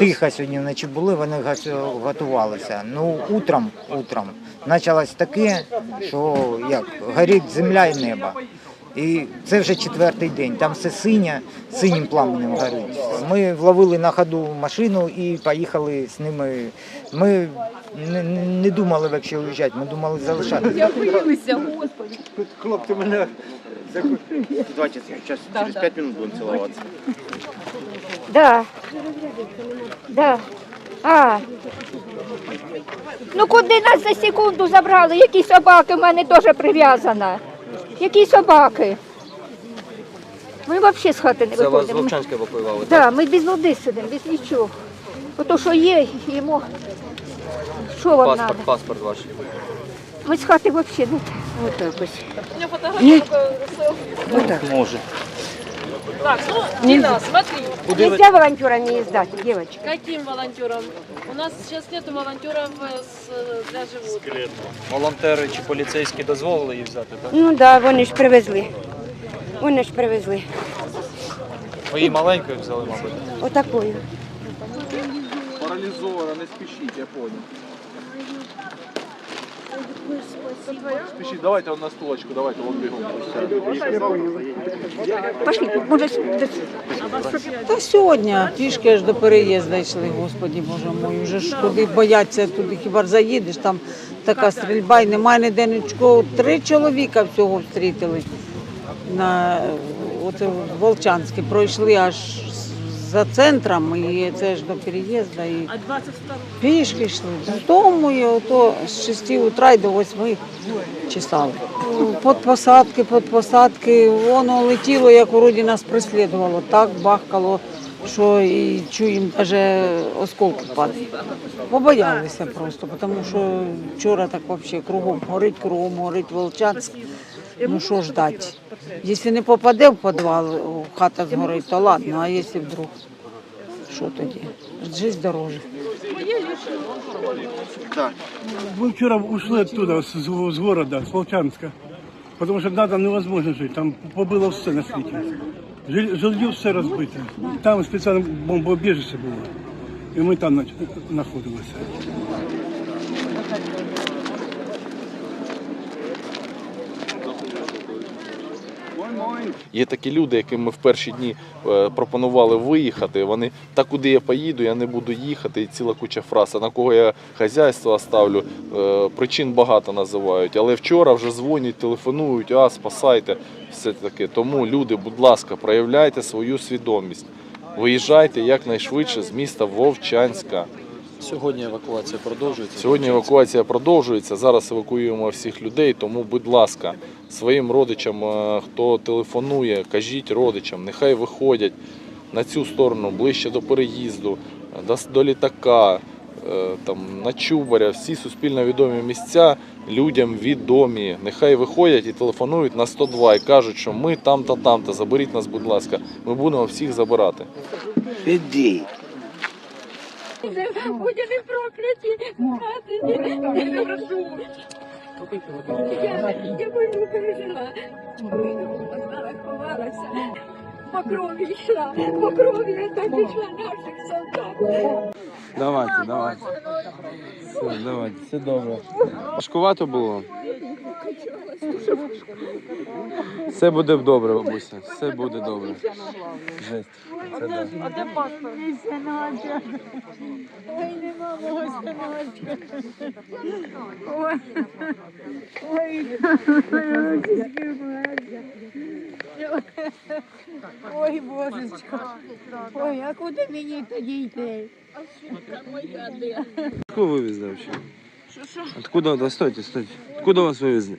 тихо сьогодні вночі були, вони готувалися. Ну, утром, утром почалось таке, що як горить земля і небо. І це вже четвертий день. Там все синє, синім пламенем горить. Ми вловили на ходу машину і поїхали з ними. Ми не, не- думали взагалі уїжджати, ми думали залишатися. Я боюся, господи. Хлопці мене Давайте сейчас через 5 минут будем целоваться. Да. Да. А. Ну куди нас за секунду забрали? Які собаки? У мене теж прив'язана. Які собаки? Ми взагалі з хати не Це вас з виходимо. Вовчанська евакуювали? так? Ми без води сидимо, без нічого. Ото що є, їмо. Що вам Паспорт, треба? паспорт ваш. Ми з хати взагалі не отак ось. Може. Так, ну, Дина, смотри, Нельзя волонтерами ездать, девочки. каким волонтерам? У нас сейчас нету волонтеров э, с, э, для животных. Волонтери чи поліцейські дозволили її взяти, так? Ну так, да, вони ж привезли. Вони ж привезли. Ви її маленькою взяли, мабуть. Отакою. Паралізована, не спішіть, я понял. Спішіть, давайте на столочку, давайте, от бігом. Пошли, може, Та сьогодні пішки аж до переїзду йшли, господі Боже мой. Вже ж куди бояться туди, хіба заїдеш, там така стрільба і немає ніде нічого. Три чоловіка всього встрітили на от, Волчанське. Пройшли аж за центром і це ж до переїзду. І пішки йшли з дому, і ото з 6 утра до 8 чесали. Под посадки, под посадки, воно летіло, як вроді нас преслідувало. Так бахкало, що і чуємо, навіть осколки падають. Побоялися просто, тому що вчора так взагалі кругом горить, кругом горить Волчанськ. Ну що ждати? Якщо не попаде в підвал, хата згорить, то ладно, а якщо вдруг, що тоді? Життя дороже. Мы вчера ушли оттуда, с, с города, с Волчанска. Потому что надо невозможно жить. Там побыло все на. Жил- Жилье все розбите. Там спеціально бомбоубіжище було. І ми там нач- знаходилися. Є такі люди, яким ми в перші дні е, пропонували виїхати. Вони та куди я поїду, я не буду їхати. І ціла куча фраз. На кого я хазяйство оставлю. Е, Причин багато називають. Але вчора вже дзвонять, телефонують, а спасайте. Все таке. Тому люди, будь ласка, проявляйте свою свідомість. Виїжджайте якнайшвидше з міста Вовчанська. Сьогодні евакуація продовжується. Сьогодні евакуація продовжується. Зараз евакуюємо всіх людей. Тому, будь ласка, своїм родичам, е, хто телефонує, кажіть родичам, нехай виходять на цю сторону ближче до переїзду, е, до, до літака, е, там на Чубаря. Всі суспільно відомі місця людям відомі. Нехай виходять і телефонують на 102 і кажуть, що ми там-то, там-то. Заберіть нас, будь ласка. Ми будемо всіх забирати. Іди. Будете прокляті. Не прошу. Я, я больно пережила. Ховалася. По крові йшла. По крові я так пішла наших солдат. Давайте, давайте. Все, давайте, все добре. Важкувато було. Все буде добре, бабуся. Все буде добре. Жесть. Це да. Ой, нема мого синочка. Ой, ой, ой, божечко. Ой, а куди мені тоді йти? Откуда вывезли вообще? Откуда? Да стойте, стойте. Откуда вас вывезли?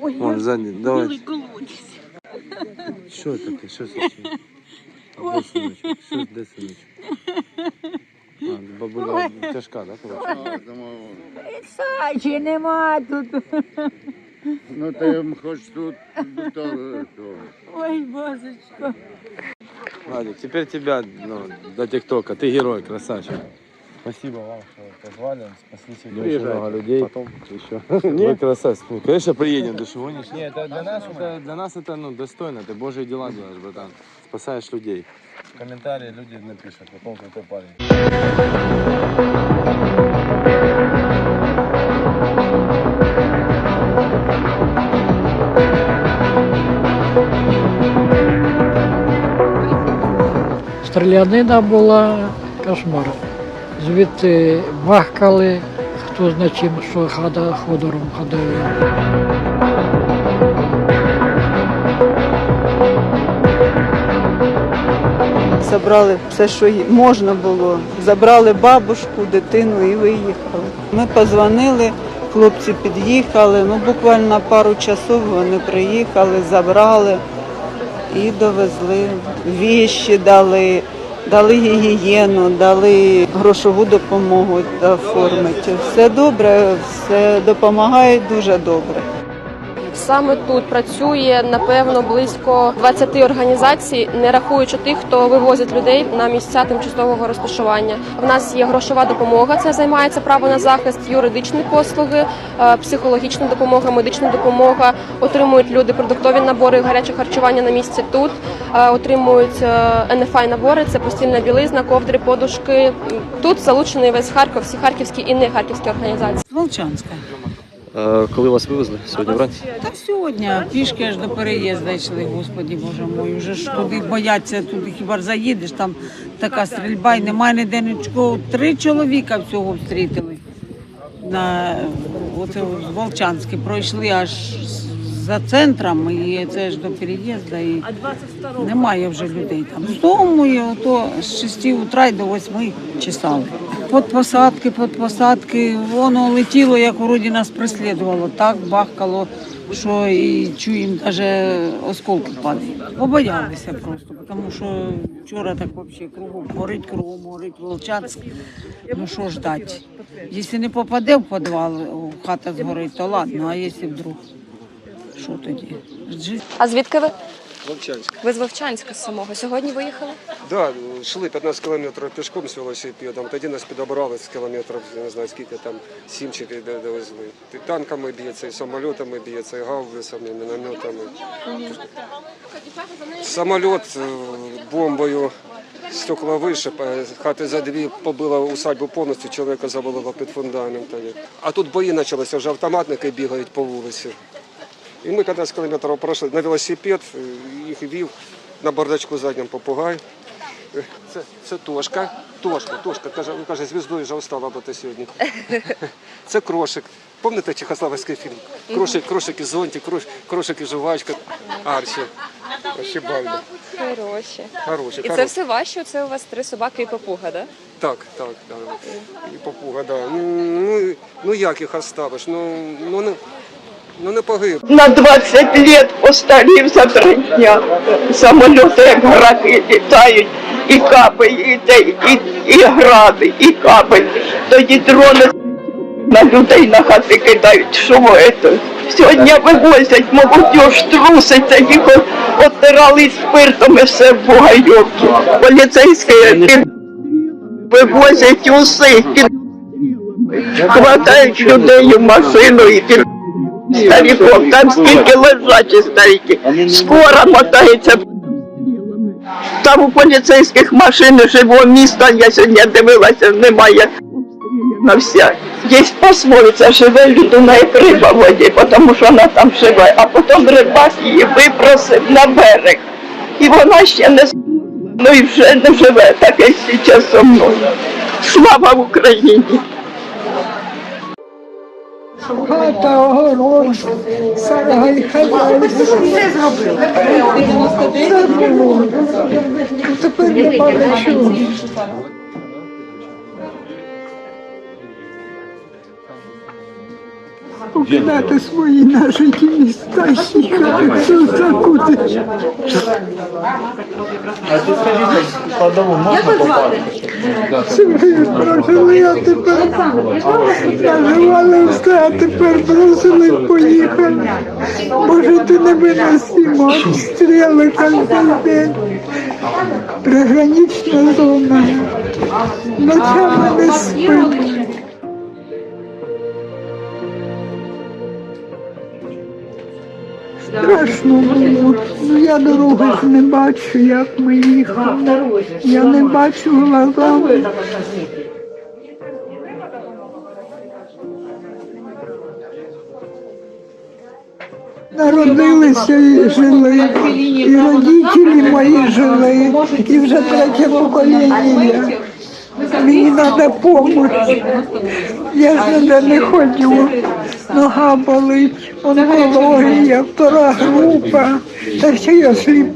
Ой, Вон, сзади, давайте. колодязь. Що таке? Що случилось? Де синочок? Що, де синочок? А, бабуля тяжка, да, коротше? Сачі нема тут. Ну ти хоч тут до того. Ой, божечко. Владик, теперь тебя, ну, до тиктока. Ты герой, красавчик. Спасибо вам, что позвали. Спасли сегодня Приезжайте. очень много людей. Потом еще. Вы красавцы. Ну, конечно, приедем, что гонишь? Нет, это для нас это, для нас это ну, достойно. Ты Божьи дела делаешь, братан. Спасаешь людей. Комментарии люди напишут, какой крутой парень. Стрілянина була кошмар. Звідти бахкали, хто зна чим, що хада ходором ходили. Забрали все, що можна було. Забрали бабушку, дитину і виїхали. Ми позвонили, хлопці під'їхали. Ну, буквально пару часов вони приїхали, забрали і довезли. Віщі дали, дали гігієну, дали грошову допомогу оформити. Все добре, все допомагають дуже добре. Саме тут працює напевно близько 20 організацій, не рахуючи тих, хто вивозить людей на місця тимчасового розташування. В нас є грошова допомога, це займається право на захист, юридичні послуги, е, психологічна допомога, медична допомога. Отримують люди продуктові набори, гаряче харчування на місці тут. Е, Отримують НФА набори, це постільна білизна, ковдри, подушки. Тут залучений весь Харків, всі харківські і не харківські організації. Волчанська. Коли вас вивезли? Сьогодні вранці? Та сьогодні пішки аж до переїзду йшли, господі боже мой. Вже ж туди бояться, туди хіба заїдеш, там така стрільба і немає ніде нічого. Три чоловіка всього встрітили. На оце з Волчанське пройшли аж за центром, і це ж до переїзду, і немає вже людей там. З дому і ото з 6 утра до 8 чесали. Под посадки, под посадки, воно летіло, як вроді нас преслідувало. Так бахкало, що і чуємо, навіть осколки падають. Побоялися просто, тому що вчора так взагалі кругом горить, кругом горить Волчанськ. Ну що ждати? Якщо не попаде в підвал, хата згорить, то ладно, а якщо вдруг, що тоді? А звідки ви? Вовчанськ. Ви з Вовчанська самого. Сьогодні виїхали? Да, йшли 15 кілометрів пішком з велосипедом, тоді нас підобрали з кілометрів, не знаю скільки там, сім чи де- довезли. І танками б'ється, і самолітами б'ється, і гаубицями, і мінометами. Самоліт е, бомбою стекла вишиб, хати за дві побила усадьбу повністю, чоловіка завалило під фундамент. тоді. А тут бої почалися, вже автоматники бігають по вулиці. І ми 15 кілометрів пройшли на велосипед, е, їх вів на бардачку заднім попугай. Е, Це, це Тошка. Тошка, Тошка, каже, він каже, звіздою вже встала бути сьогодні. Це крошик. Пам'ятаєте Чехословацький фільм? Крошик, крошик і зонтик, крош, крошик і жувачка, Арчі. Арчибальда. Хороші. Хороший, І це все ваші? Це у вас три собаки і попуга, да? Так, так, так. І попуга, да. Ну, ну, ну як їх оставиш? Ну, ну, ну не погиб. На 20 лет постарів за три дня. Самоліти як граки літають, і капи, і, і, і гради, і капи. Тоді дрони на людей на хати кидають. Що це? Сьогодні вивозять, молодь труситься, їх от- оттирали спиртом і все в бугайовки. Поліцейські вивозять усіх, під- хватають людей в машину і під стариков, там скільки лежачі старики. Скоро мотається. Там у поліцейських машин живого міста, я сьогодні дивилася, немає на вся. Є пословиця, живе людина як риба воді, тому що вона там живе, а потім рибак її випросив на берег. І вона ще не ну і вже не живе, так як зараз зі мною. Слава Україні! Хата, огород, сарай, хазяй. Все зробили. Все зробили. Тепер нема нічого. Покидати свої нажиті міста, їхати все закути. Сергій прожили, а тепер наживали все, а тепер бросили поїхали. Боже, ти не виносимо, стріли кожен день. Пригранична зона. Ночами не спить. Страшно було. Ну я дороги ж не бачу, як ми їхали. Я не бачу глазами. Народилися і жили, і родителі мої жили, і вже третє покоління. Мені треба допомогти. Я ж не ходю. Нога болить, онкологія, втора група. Та ще я сліп.